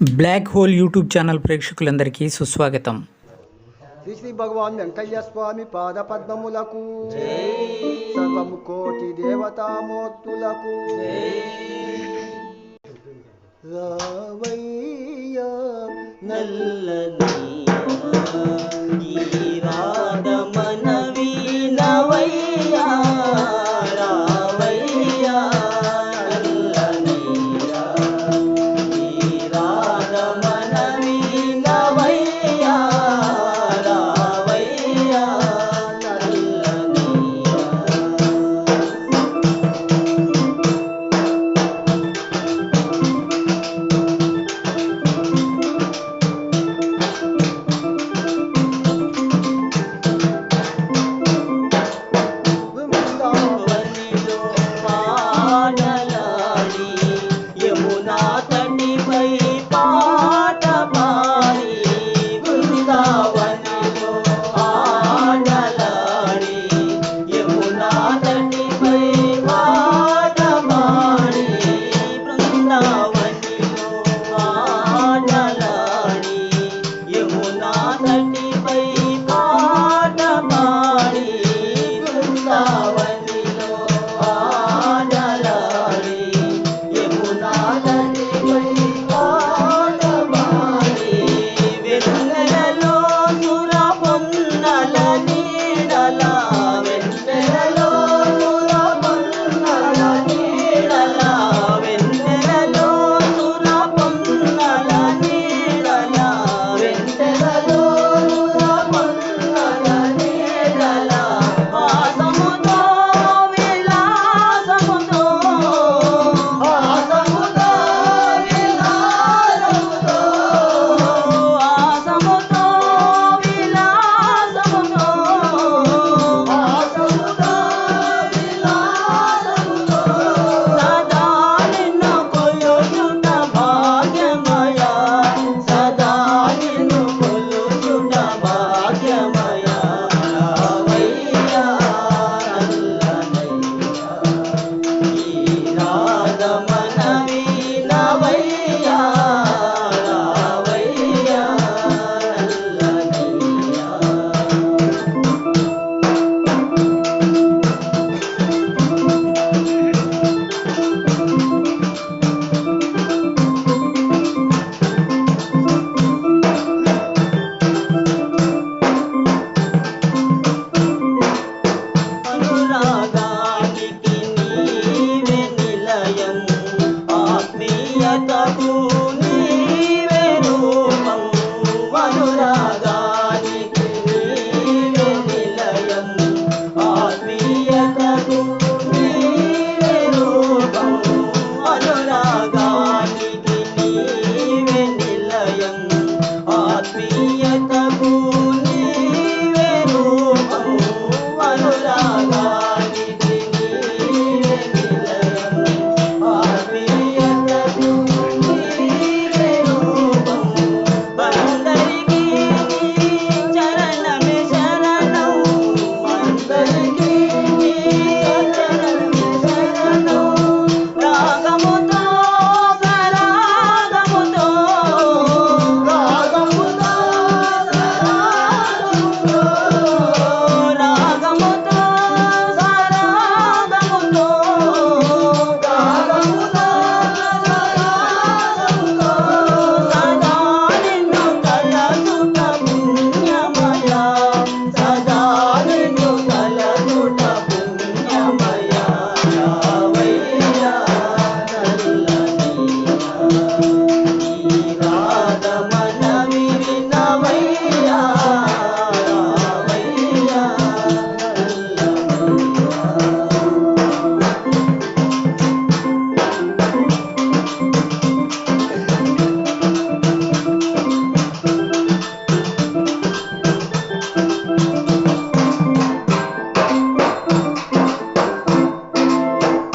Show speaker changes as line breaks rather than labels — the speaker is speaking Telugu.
బ్లాక్ హోల్ యూట్యూబ్ ఛానల్ ప్రేక్షకులందరికీ సుస్వాగతం.
శ్రీ శ్రీ భగవాన్ వెంకయ్య స్వామి పాద పద్మములకు సర్వము కోటి దేవతామూర్తులకు. రావయ్య నల్లని